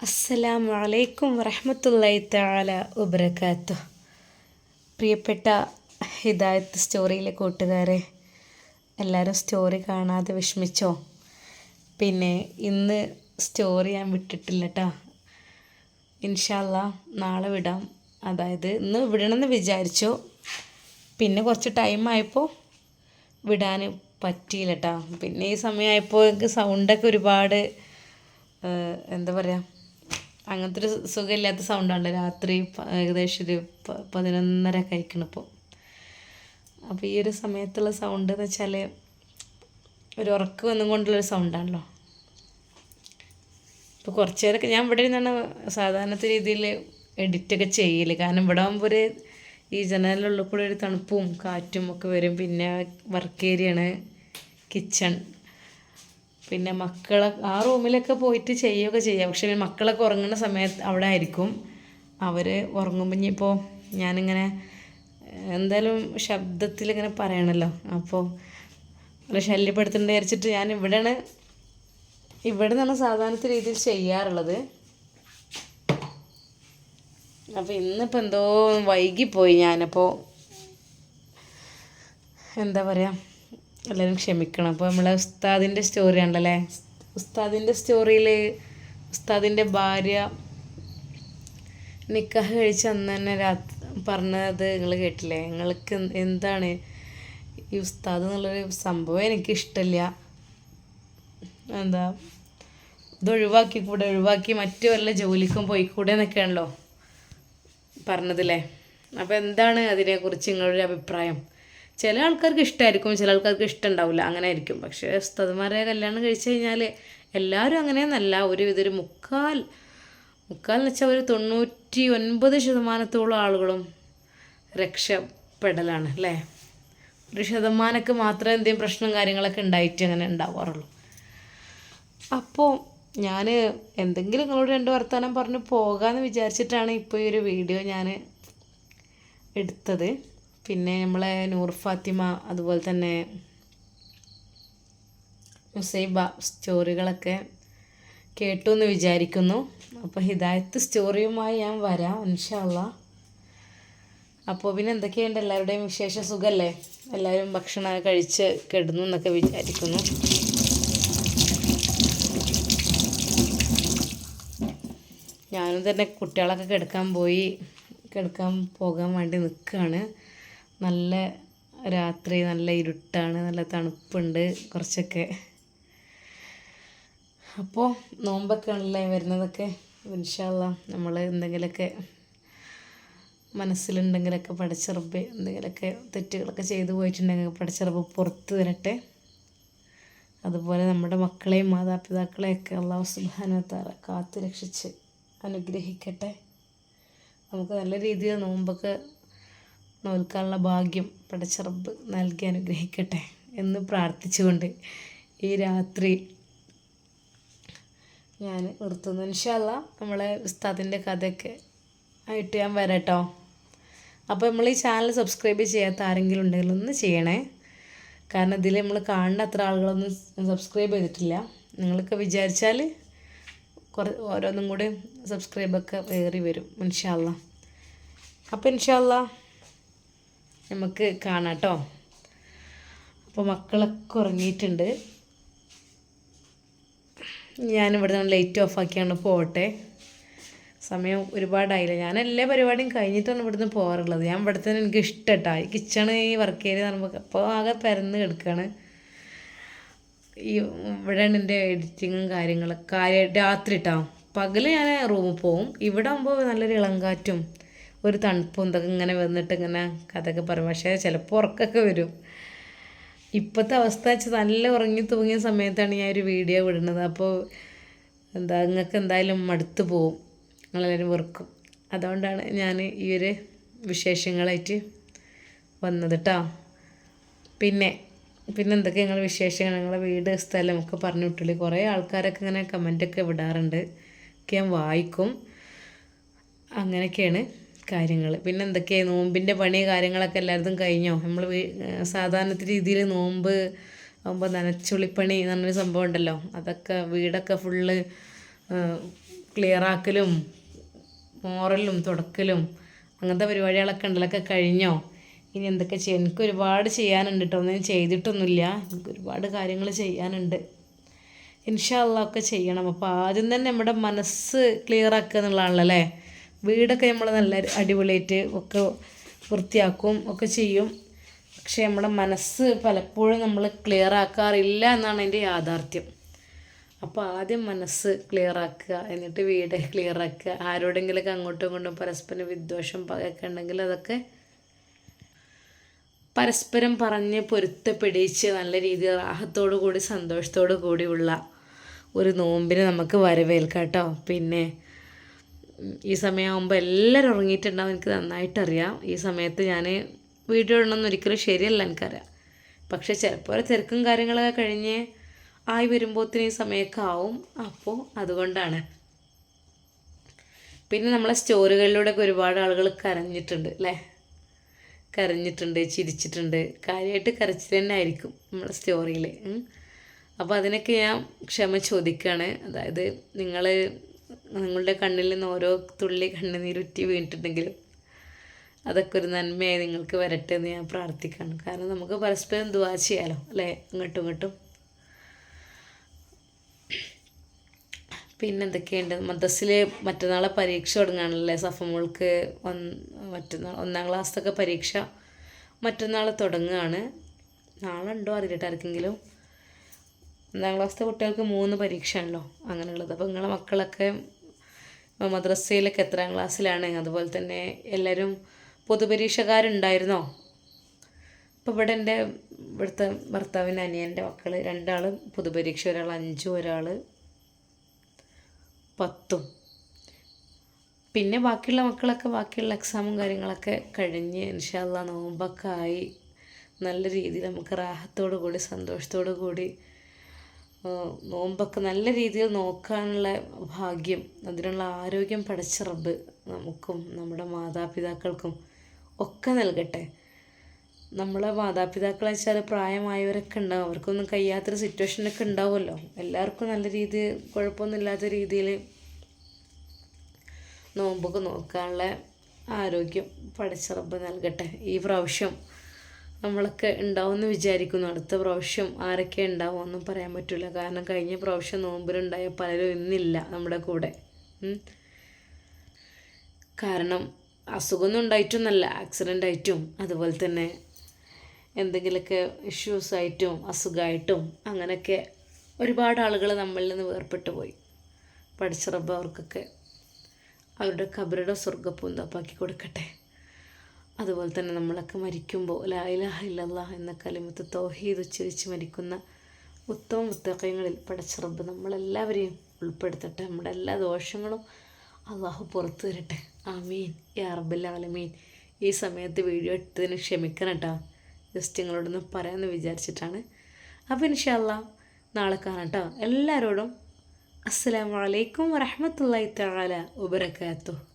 അസ്സലാമു അലൈക്കും വറഹമത്തല്ലായി താല വബറകാതുഹു പ്രിയപ്പെട്ട ഹിദായത്ത് സ്റ്റോറിയിലെ കൂട്ടുകാരെ എല്ലാവരും സ്റ്റോറി കാണാതെ വിഷമിച്ചോ? പിന്നെ ഇന്ന് സ്റ്റോറി ഞാൻ വിട്ടിട്ടില്ല കേട്ടോ ഇൻഷാല്ല നാളെ വിടാം. അതായത് ഇന്ന് വിടണമെന്ന് വിചാരിച്ചു. പിന്നെ കുറച്ച് ടൈം ആയപ്പോൾ വിടാൻ പറ്റിയില്ല കേട്ടോ പിന്നെ ഈ സമയമായപ്പോൾ എനിക്ക് സൗണ്ടൊക്കെ ഒരുപാട് എന്താ പറയുക അങ്ങനത്തെ ഒരു സുഖമില്ലാത്ത സൗണ്ടാണ് രാത്രി ഏകദേശം ഒരു പതിനൊന്നര കഴിക്കണിപ്പോൾ അപ്പോൾ ഈ ഒരു സമയത്തുള്ള സൗണ്ട് എന്ന് വെച്ചാൽ ഒരു ഉറക്കം വന്നും കൊണ്ടുള്ളൊരു സൗണ്ടാണല്ലോ ഇപ്പോൾ കുറച്ച് നേരമൊക്കെ ഞാൻ ഇവിടെ ഇരുന്നാണ് സാധാരണ രീതിയിൽ എഡിറ്റൊക്കെ ചെയ്യൽ കാരണം ഇവിടെ ആകുമ്പോൾ ഒരു ഈ ജനലിനുള്ളിൽ കൂടെ ഒരു തണുപ്പും കാറ്റും ഒക്കെ വരും. പിന്നെ വർക്ക് ഏരിയയാണ് കിച്ചൺ പിന്നെ മക്കളെ ആ റൂമിലൊക്കെ പോയിട്ട് ചെയ്യുകയൊക്കെ ചെയ്യാം. പക്ഷെ മക്കളൊക്കെ ഉറങ്ങുന്ന സമയത്ത് അവിടെ ആയിരിക്കും. അവർ ഉറങ്ങുമ്പോൾ ഇനിയിപ്പോൾ ഞാനിങ്ങനെ എന്തായാലും ശബ്ദത്തിൽ ഇങ്ങനെ പറയണമല്ലോ അപ്പോൾ അവരെ ശല്യപ്പെടുത്തേണ്ട വിചാരിച്ചിട്ട് ഞാൻ ഇവിടെയാണ് ഇവിടെ നിന്നാണ് സാധാരണത്തെ രീതിയിൽ ചെയ്യാറുള്ളത്. അപ്പോൾ ഇന്നിപ്പോൾ എന്തോ വൈകിപ്പോയി ഞാനപ്പോൾ എന്താ പറയുക എല്ലാവരും ക്ഷമിക്കണം. അപ്പോൾ നമ്മളെ ഉസ്താദിന്റെ സ്റ്റോറി ഉണ്ടല്ലേ ഉസ്താദിന്റെ സ്റ്റോറിയിൽ ഉസ്താദിന്റെ ഭാര്യ നിക്കാഹ് കഴിച്ച് അന്ന് തന്നെ രാത്രി പറഞ്ഞത് നിങ്ങൾ കേട്ടില്ലേ? നിങ്ങൾക്ക് എന്താണ് ഈ ഉസ്താദ് എന്നുള്ളൊരു സംഭവം എനിക്കിഷ്ടമില്ല എന്താ ഇത് ഒഴിവാക്കി കൂടെ ഒഴിവാക്കി മറ്റു വല്ല ജോലിക്കും പോയിക്കൂടെ എന്നൊക്കെയാണല്ലോ പറഞ്ഞതില്ലേ? അപ്പോൾ എന്താണ് അതിനെക്കുറിച്ച് നിങ്ങളുടെ അഭിപ്രായം? ചില ആൾക്കാർക്ക് ഇഷ്ടമായിരിക്കും ചില ആൾക്കാർക്ക് ഇഷ്ടമുണ്ടാവില്ല അങ്ങനെ ആയിരിക്കും പക്ഷേ ഉസ്താദുമാരെ കല്യാണം കഴിച്ചു കഴിഞ്ഞാൽ എല്ലാവരും അങ്ങനെയൊന്നല്ല. ഒരു ഇതൊരു മുക്കാൽ മുക്കാൽ എന്ന് വെച്ചാൽ ഒരു തൊണ്ണൂറ്റി ഒൻപത് ശതമാനത്തോളം ആളുകളും രക്ഷപ്പെടലാണ് അല്ലേ? ഒരു ശതമാനമൊക്കെ മാത്രമേ എന്തെങ്കിലും പ്രശ്നം കാര്യങ്ങളൊക്കെ ഉണ്ടായിട്ട് അങ്ങനെ ഉണ്ടാവാറുള്ളൂ. അപ്പോൾ ഞാൻ എന്തെങ്കിലും നിങ്ങളോട് രണ്ട് വർത്തമാനം പറഞ്ഞ് പോകാമെന്ന് വിചാരിച്ചിട്ടാണ് ഇപ്പോൾ ഈ ഒരു വീഡിയോ ഞാൻ എടുത്തത്. പിന്നെ നമ്മളെ നൂർ ഫാത്തിമ അതുപോലെ തന്നെ മുസൈബ സ്റ്റോറികളൊക്കെ കേട്ടു എന്ന് വിചാരിക്കുന്നു. അപ്പോൾ ഹിദായത്ത് സ്റ്റോറിയുമായി ഞാൻ വരാം ഇൻഷാല്ല അപ്പോൾ പിന്നെ എന്തൊക്കെയുണ്ട്? എല്ലാവരുടെയും വിശേഷ സുഖമല്ലേ എല്ലാവരും ഭക്ഷണം കഴിച്ച് കിടന്നു എന്നൊക്കെ വിചാരിക്കുന്നു. ഞാനും തന്നെ കുട്ടികളൊക്കെ കിടക്കാൻ പോയി കിടക്കാൻ പോകാൻ വേണ്ടി നിൽക്കുകയാണ്. നല്ല രാത്രി നല്ല ഇരുട്ടാണ് നല്ല തണുപ്പുണ്ട് കുറച്ചൊക്കെ. അപ്പോൾ നോമ്പൊക്കെ ആണല്ലേ വരുന്നതൊക്കെ ഇൻഷാല്ല നമ്മൾ എന്തെങ്കിലുമൊക്കെ മനസ്സിലുണ്ടെങ്കിലൊക്കെ പഠിച്ചറബ് എന്തെങ്കിലുമൊക്കെ തെറ്റുകളൊക്കെ ചെയ്തു പോയിട്ടുണ്ടെങ്കിൽ പഠിച്ചറബ് പുറത്ത് തരട്ടെ അതുപോലെ നമ്മുടെ മക്കളെയും മാതാപിതാക്കളെയൊക്കെ അള്ളാഹു സുബാനത്താറ കാത്തു രക്ഷിച്ച് അനുഗ്രഹിക്കട്ടെ. നമുക്ക് നല്ല രീതിയിൽ നോമ്പൊക്കെ നോൽക്കാനുള്ള ഭാഗ്യം പടച്ചറബ് നൽകി അനുഗ്രഹിക്കട്ടെ എന്ന് പ്രാർത്ഥിച്ചുകൊണ്ട് ഈ രാത്രി ഞാൻ നിർത്തുന്നു. ഇൻഷല്ല നമ്മളെ ഉസ്താദിന്റെ കഥയൊക്കെ ആയിട്ട് ഞാൻ വരാട്ടോ. അപ്പോൾ നമ്മൾ ഈ ചാനൽ സബ്സ്ക്രൈബ് ചെയ്യാത്ത ആരെങ്കിലും ഉണ്ടെങ്കിൽ ഒന്ന് ചെയ്യണേ. കാരണം ഇതിൽ നമ്മൾ കാണുന്ന അത്ര ആളുകളൊന്നും സബ്സ്ക്രൈബ് ചെയ്തിട്ടില്ല. നിങ്ങളൊക്കെ വിചാരിച്ചാൽ കുറേ ഓരോന്നും കൂടി സബ്സ്ക്രൈബൊക്കെ വേറി വരും ഇൻഷാല്ല അപ്പോൾ ഇൻഷാല്ല നമുക്ക് കാണാം കേട്ടോ അപ്പോൾ മക്കളൊക്കെ ഉറങ്ങിയിട്ടുണ്ട്. ഞാനിവിടെ നിന്ന് ലൈറ്റ് ഓഫ് ആക്കിയാണ് പോട്ടെ സമയം ഒരുപാടായില്ല? ഞാൻ എല്ലാ പരിപാടിയും കഴിഞ്ഞിട്ടാണ് ഇവിടുന്ന് പോകാറുള്ളത് ഞാൻ ഇവിടെ തന്നെ എനിക്ക് ഇഷ്ടട്ടാ. ഈ കിച്ചൺ ഈ വർക്ക് ഏരിയ നമുക്ക് അപ്പോൾ ആകെ പരന്ന് കിടക്കുകയാണ് ഈ ഇവിടെയാണ് എന്റെ എഡിറ്റിങ്ങും കാര്യങ്ങളൊക്കെ കാര്യം രാത്രി ഇട്ടാ പകൽ ഞാൻ റൂമിൽ പോവും. ഇവിടെ ആകുമ്പോൾ നല്ലൊരു ഇളങ്കാറ്റും ഒരു തണുപ്പും ഇതൊക്കെ ഇങ്ങനെ വന്നിട്ട് ഇങ്ങനെ കഥയൊക്കെ പറയും. പക്ഷേ ചിലപ്പോൾ ഉറക്കമൊക്കെ വരും. ഇപ്പോഴത്തെ അവസ്ഥ വെച്ചാൽ നല്ല ഉറങ്ങി തൂങ്ങിയ സമയത്താണ് ഞാൻ ഒരു വീഡിയോ വിടുന്നത്. അപ്പോൾ എന്താ നിങ്ങൾക്ക് എന്തായാലും മടുത്ത് പോവും. നിങ്ങളെല്ലാവരും വെറുക്കും. അതുകൊണ്ടാണ് ഞാൻ ഈ ഒരു വിശേഷങ്ങളായിട്ട് വന്നത് കേട്ടോ പിന്നെ പിന്നെ എന്തൊക്കെ ഞങ്ങൾ വിശേഷങ്ങൾ? ഞങ്ങളെ വീട് സ്ഥലം ഒക്കെ പറഞ്ഞു വിട്ടുള്ളി കുറേ ആൾക്കാരൊക്കെ ഇങ്ങനെ കമന്റൊക്കെ വിടാറുണ്ട്. ഒക്കെ ഞാൻ വായിക്കും. അങ്ങനെയൊക്കെയാണ്. കാര്യങ്ങൾ. പിന്നെ എന്തൊക്കെയാണ് നോമ്പിന്റെ പണി കാര്യങ്ങളൊക്കെ എല്ലായിടത്തും കഴിഞ്ഞോ? നമ്മൾ സാധാരണ രീതിയിൽ നോമ്പ് ആകുമ്പോൾ നനച്ചുളിപ്പണി എന്ന് പറഞ്ഞൊരു സംഭവം ഉണ്ടല്ലോ. അതൊക്കെ വീടൊക്കെ ഫുള്ള് ക്ലിയറാക്കലും മോറലും തുടക്കലും അങ്ങനത്തെ പരിപാടികളൊക്കെ ഉണ്ടല്ലൊക്കെ കഴിഞ്ഞോ? ഇനി എന്തൊക്കെ ചെയ്യാം? എനിക്ക് ഒരുപാട് ചെയ്യാനുണ്ട് കേട്ടോ ഒന്നും ചെയ്തിട്ടൊന്നുമില്ല. എനിക്ക് ഒരുപാട് കാര്യങ്ങൾ ചെയ്യാനുണ്ട്. ഇൻഷാല്ല ഒക്കെ ചെയ്യണം. അപ്പോൾ ആദ്യം തന്നെ നമ്മുടെ മനസ്സ് ക്ലിയർ ആക്കുക എന്നുള്ളതാണല്ലോ അല്ലേ? വീടൊക്കെ നമ്മൾ നല്ല അടിപൊളിയായിട്ട് ഒക്കെ വൃത്തിയാക്കും ഒക്കെ ചെയ്യും. പക്ഷേ നമ്മുടെ മനസ്സ് പലപ്പോഴും നമ്മൾ ക്ലിയർ ആക്കാറില്ല എന്നാണ് എന്റെ യാഥാർത്ഥ്യം. അപ്പോൾ ആദ്യം മനസ്സ് ക്ലിയർ ആക്കുക എന്നിട്ട് വീട് ക്ലിയർ ആക്കുക. ആരോടെങ്കിലൊക്കെ അങ്ങോട്ടും ഇങ്ങോട്ടും പരസ്പരം വിദ്വേഷം പകയൊക്കെ ഉണ്ടെങ്കിൽ അതൊക്കെ പരസ്പരം പറഞ്ഞ് പൊരുത്തപ്പെടിച്ച് നല്ല രീതിയിൽ റാഹത്തോടു കൂടി സന്തോഷത്തോടു കൂടിയുള്ള ഒരു നോമ്പിനെ നമുക്ക് വരവേൽക്കാം കേട്ടോ. പിന്നെ ഈ സമയമാകുമ്പോൾ എല്ലാവരും ഉറങ്ങിയിട്ടുണ്ടാവും എനിക്ക് നന്നായിട്ടറിയാം. ഈ സമയത്ത് ഞാൻ വീഡിയോ ഇടണമെന്ന് ഒരിക്കലും ശരിയല്ല എനിക്കറിയാം. പക്ഷേ ചിലപ്പോൾ തിരക്കും കാര്യങ്ങളൊക്കെ കഴിഞ്ഞ് ആയി വരുമ്പോഴത്തേന് ഈ സമയമൊക്കെ ആവും. അപ്പോൾ അതുകൊണ്ടാണ്. പിന്നെ നമ്മളെ സ്റ്റോറികളിലൂടെയൊക്കെ ഒരുപാട് ആളുകൾ കരഞ്ഞിട്ടുണ്ട് അല്ലേ കരഞ്ഞിട്ടുണ്ട് ചിരിച്ചിട്ടുണ്ട്. കാര്യമായിട്ട് കരച്ചിൽ തന്നെ ആയിരിക്കും നമ്മളെ സ്റ്റോറിയിൽ അപ്പോൾ അതിനൊക്കെ ഞാൻ ക്ഷമ ചോദിക്കുകയാണ് അതായത് നിങ്ങൾ നിങ്ങളുടെ കണ്ണിൽ നിന്ന് ഓരോ തുള്ളി കണ്ണുനീരുറ്റി വീണിട്ടുണ്ടെങ്കിലും അതൊക്കെ ഒരു നന്മയായി നിങ്ങൾക്ക് വരട്ടെ എന്ന് ഞാൻ പ്രാർത്ഥിക്കുകയാണ്. കാരണം നമുക്ക് പരസ്പരം ദുവാ ചെയ്യാലോ അല്ലേ? അങ്ങോട്ടും ഇങ്ങോട്ടും. പിന്നെന്തൊക്കെയുണ്ട് മദ്രസിൽ മറ്റന്നാളെ പരീക്ഷ തുടങ്ങുകയാണല്ലേ സഫമോൾക്ക് മറ്റന്നാൾ ഒന്നാം ക്ലാസ്സൊക്കെ പരീക്ഷ മറ്റന്നാൾ തുടങ്ങുകയാണ്. നാളെ ഉണ്ടോ അറിയില്ല ആർക്കെങ്കിലും. ഒന്നാം ക്ലാസ്സിലെ കുട്ടികൾക്ക് മൂന്ന് പരീക്ഷയാണല്ലോ അങ്ങനെയുള്ളത്. അപ്പോൾ നിങ്ങളെ മക്കളൊക്കെ മദ്രസയിലൊക്കെ എത്രാം ക്ലാസ്സിലാണ്. അതുപോലെ തന്നെ എല്ലാവരും പൊതുപരീക്ഷക്കാരുണ്ടായിരുന്നോ? ഇപ്പോൾ ഇവിടെ എന്റെ ഇവിടുത്തെ ഭർത്താവിന്റെ അനിയന്റെ മക്കൾ രണ്ടാൾ പൊതുപരീക്ഷ ഒരാൾ അഞ്ചും ഒരാൾ പത്തും. പിന്നെ ബാക്കിയുള്ള മക്കളൊക്കെ ബാക്കിയുള്ള എക്സാമും കാര്യങ്ങളൊക്കെ കഴിഞ്ഞ് ഇൻഷാല്ല നോമ്പൊക്കെ ആയി. നല്ല രീതിയിൽ നമുക്ക് റാഹത്തോടു കൂടി സന്തോഷത്തോടു കൂടി നോമ്പൊക്കെ നല്ല രീതിയിൽ നോക്കാനുള്ള ഭാഗ്യം അതിനുള്ള ആരോഗ്യം പഠിച്ച റബ്ബ് നമുക്കും നമ്മുടെ മാതാപിതാക്കൾക്കും ഒക്കെ നൽകട്ടെ. നമ്മളെ മാതാപിതാക്കളെ വെച്ചാൽ പ്രായമായവരൊക്കെ ഉണ്ടാവും. അവർക്കൊന്നും കഴിയാത്തൊരു സിറ്റുവേഷനൊക്കെ ഉണ്ടാവുമല്ലോ. എല്ലാവർക്കും നല്ല രീതിയിൽ കുഴപ്പമൊന്നുമില്ലാത്ത രീതിയിൽ നോമ്പൊക്കെ നോക്കാനുള്ള ആരോഗ്യം പഠിച്ചറബ് നൽകട്ടെ. ഈ പ്രാവശ്യം നമ്മളൊക്കെ ഉണ്ടാവുമെന്ന് വിചാരിക്കുന്നു. അടുത്ത പ്രാവശ്യം ആരൊക്കെ ഉണ്ടാവുമെന്നും പറയാൻ പറ്റില്ല. കാരണം കഴിഞ്ഞ പ്രാവശ്യം നോമ്പിലുണ്ടായ പലരും ഇന്നില്ല നമ്മുടെ കൂടെ. കാരണം അസുഖമൊന്നും ഉണ്ടായിട്ടൊന്നല്ല ആക്സിഡന്റ് ആയിട്ടും അതുപോലെ തന്നെ എന്തെങ്കിലുമൊക്കെ ഇഷ്യൂസ് ആയിട്ടും അസുഖമായിട്ടും അങ്ങനെയൊക്കെ ഒരുപാട് ആളുകൾ നമ്മളിൽ നിന്ന് വേർപെട്ടു പോയി. പഠിച്ച റബ്ബ് അവർക്കൊക്കെ അവരുടെ കബറുടെ സ്വർഗപ്പൂന്തപ്പാക്കി കൊടുക്കട്ടെ. അതുപോലെ തന്നെ നമ്മളൊക്കെ മരിക്കുമ്പോൾ ലായിലാഹ ഇല്ലല്ല എന്ന കലിമത്ത് തോഹീദ് ഉച്ചരിച്ച് മരിക്കുന്ന ഉത്തമ മുത്തക്കയങ്ങളിൽ പടച്ച റബ്ബ് നമ്മളെല്ലാവരെയും ഉൾപ്പെടുത്തട്ടെ. നമ്മുടെ എല്ലാ ദോഷങ്ങളും അള്ളാഹു പുറത്തു തരട്ടെ. ആമീൻ. യാ റബ്ബല്ലാലമീൻ ഈ സമയത്ത് വീഡിയോ എടുത്തതിന് ക്ഷമിക്കണം കേട്ടോ. ജസ്റ്റ് നിങ്ങളോടൊന്ന് പറയാമെന്ന് വിചാരിച്ചിട്ടാണ്. അപ്പോൾ ഇൻഷല്ല നാളെ കാണാം കേട്ടോ. എല്ലാവരോടും അസ്സാം വലൈക്കും തആല വബറകാതുഹു.